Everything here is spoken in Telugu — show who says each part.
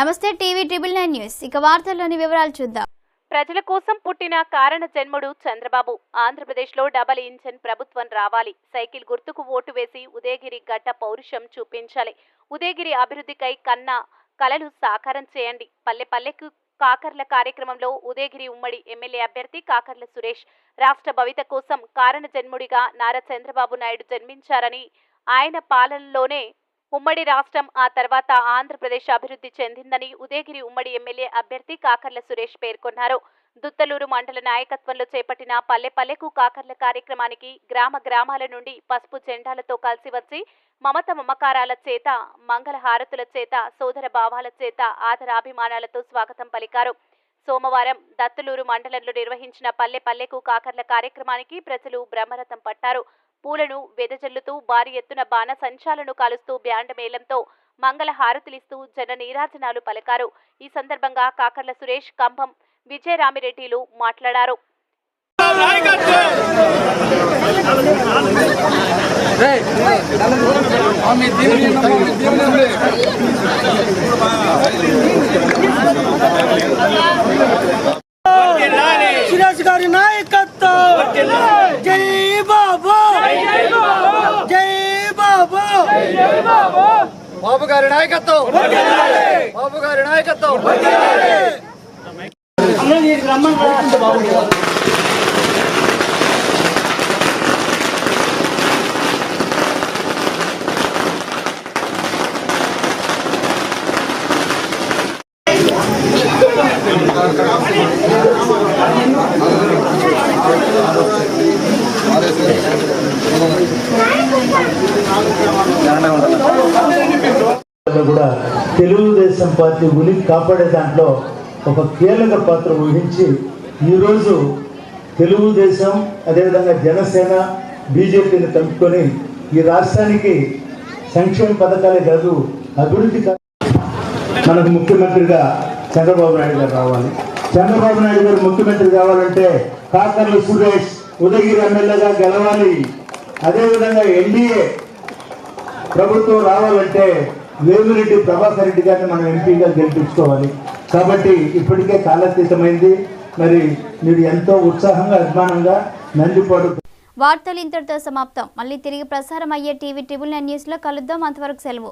Speaker 1: నమస్తే టీవీ ట్రిబుల్ నైన్ న్యూస్. ఇక వార్తల్లోని వివరాలు చూద్దాం.
Speaker 2: ప్రజల కోసం పుట్టిన కారణ జన్ముడు చంద్రబాబు. ఆంధ్రప్రదేశ్లో డబల్ ఇంజన్ ప్రభుత్వం రావాలి. సైకిల్ గుర్తుకు ఓటు వేసి ఉదయగిరి గడ్డ పౌరుషం చూపించాలి. ఉదయగిరి అభివృద్ధికై కన్నా కలలు సాకారం చేయండి. పల్లె పల్లెకు కాకర్ల కార్యక్రమంలో ఉదయగిరి ఉమ్మడి ఎమ్మెల్యే అభ్యర్థి కాకర్ల సురేష్. రాష్ట్ర భవిత కోసం కారణ జన్ముడిగా నారా చంద్రబాబు నాయుడు జన్మించారని ఆయన పాలనలోనే ఉమ్మడి రాష్ట్రం ఆ తర్వాత ఆంధ్రప్రదేశ్ అభివృద్ధి చెందిందని ఉదయగిరి ఉమ్మడి ఎమ్మెల్యే అభ్యర్థి కాకర్ల సురేష్ పేర్కొన్నారు. దుత్తలూరు మండల నాయకత్వంలో చేపట్టిన పల్లె పల్లెకు కాకర్ల కార్యక్రమానికి గ్రామ గ్రామాల నుండి పసుపు జెండాలతో కలిసి వచ్చి మమత మమకారాల చేత మంగళ హారతుల చేత సోదర భావాల చేత ఆదరాభిమానాలతో స్వాగతం పలికారు. సోమవారం దత్తులూరు మండలంలో నిర్వహించిన పల్లె పల్లెకు కాకర్ల కార్యక్రమానికి ప్రజలు బ్రహ్మరథం పట్టారు. పూలను వెదజల్లుతూ భారీ ఎత్తున బాణ సంచాలను కాలుస్తూ బ్యాండ్ మేళంతో మంగళ హారతులిస్తూ జన నీరాజనాలు పలికారు. ఈ సందర్భంగా కాకర్ల సురేష్ కంభం విజయరామిరెడ్డిలు మాట్లాడారు.
Speaker 3: సురేష్ గారి నాయకత్వం జై బాబు జై బాబు
Speaker 4: బాబు గారి నాయకత్వం బాబు గారి నాయకత్వం
Speaker 3: అన్న నీకు రమ్మని
Speaker 5: లో కూడా తెలుగుదేశం పార్టీ ఉనికి కాపాడే దాంట్లో ఒక కీలక పాత్ర వహించి ఈరోజు తెలుగుదేశం అదేవిధంగా జనసేన బీజేపీని కలుపుకొని ఈ రాష్ట్రానికి సంక్షేమ పథకాలే కాదు అభివృద్ధి మనకు ముఖ్యమంత్రిగా చంద్రబాబు నాయుడు గారు రావాలి. చంద్రబాబు నాయుడు గారు ముఖ్యమంత్రి కావాలంటే కాకర్లు సురేష్ ఉదగిరి ఎమ్మెల్యేగా గెలవాలి. అదేవిధంగా ఎన్డీఏ ప్రభుత్వం రావాలంటే వేమిరెడ్డి ప్రభాకర్ రెడ్డి గారిని మనం ఎంపీగా గెలిపించుకోవాలి. కాబట్టి ఇప్పటికే కాలతీతమైంది మరి మీరు ఎంతో ఉత్సాహంగా అభిమానంగా నందిపాడు
Speaker 1: వార్తలు ఇంతటితో సమాప్తం. మళ్ళీ తిరిగి ప్రసారం అయ్యే టీవీ ట్రిబుల్ నైన్ న్యూస్లో కలుద్దాం. అంతవరకు సెలవు.